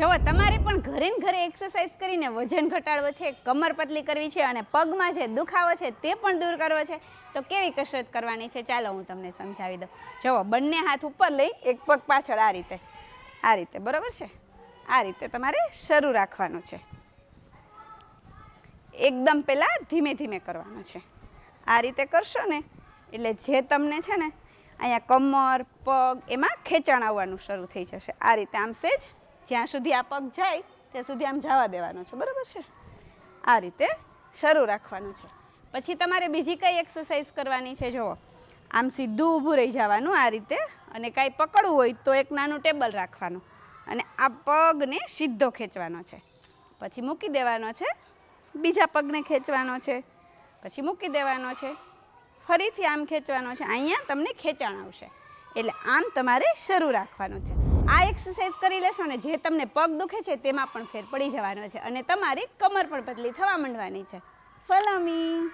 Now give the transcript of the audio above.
જુઓ તમારે પણ ઘરે ઘરે એક્સરસાઇઝ કરીને વજન ઘટાડવો છે, કમર પતલી કરવી છે અને પગમાં જે દુખાવો છે તે પણ દૂર કરવો છે, તો કેવી કસરત કરવાની છે? ચાલો હું તમને સમજાવી દઉં. જુઓ બંને હાથ ઉપર લઈ, એક પગ પાછળ આ રીતે. આ રીતે, બરાબર છે? આ રીતે તમારે શરૂ રાખવાનું છે. એકદમ પહેલાં ધીમે ધીમે કરવાનું છે. આ રીતે કરશો ને, એટલે જે તમને છે ને, અહીંયા કમર, પગ, એમાં ખેંચાણ આવવાનું શરૂ થઈ જશે. આ રીતે આમ સેજ જ્યાં સુધી આ પગ જાય, ત્યાં સુધી આમ જવા દેવાનો છે. બરાબર છે? આ રીતે શરૂ રાખવાનું છે. પછી તમારે બીજી કઈ એક્સરસાઇઝ કરવાની છે? જુઓ. આમ સીધું ઊભું રહી જવાનું આ રીતે અને કાંઈ પકડવું હોય તો એક નાનું ટેબલ રાખવાનું અને આ પગને સીધો ખેંચવાનો છે. પછી મૂકી દેવાનો છે. બીજા પગને ખેંચવાનો છે. પછી મૂકી દેવાનો છે. ફરીથી આમ ખેંચવાનો છે. અહીંયા તમને ખેંચાણ આવશે. એટલે આમ તમારે શરૂ રાખવાનું છે. આ એક્સરસાઇઝ કરી લેશો ને જે તમને પગ દુખે છે તેમાં પણ ફેર પડી જવાનો છે અને તમારી કમર પણ પતલી થવા માંડવાની છે. Follow me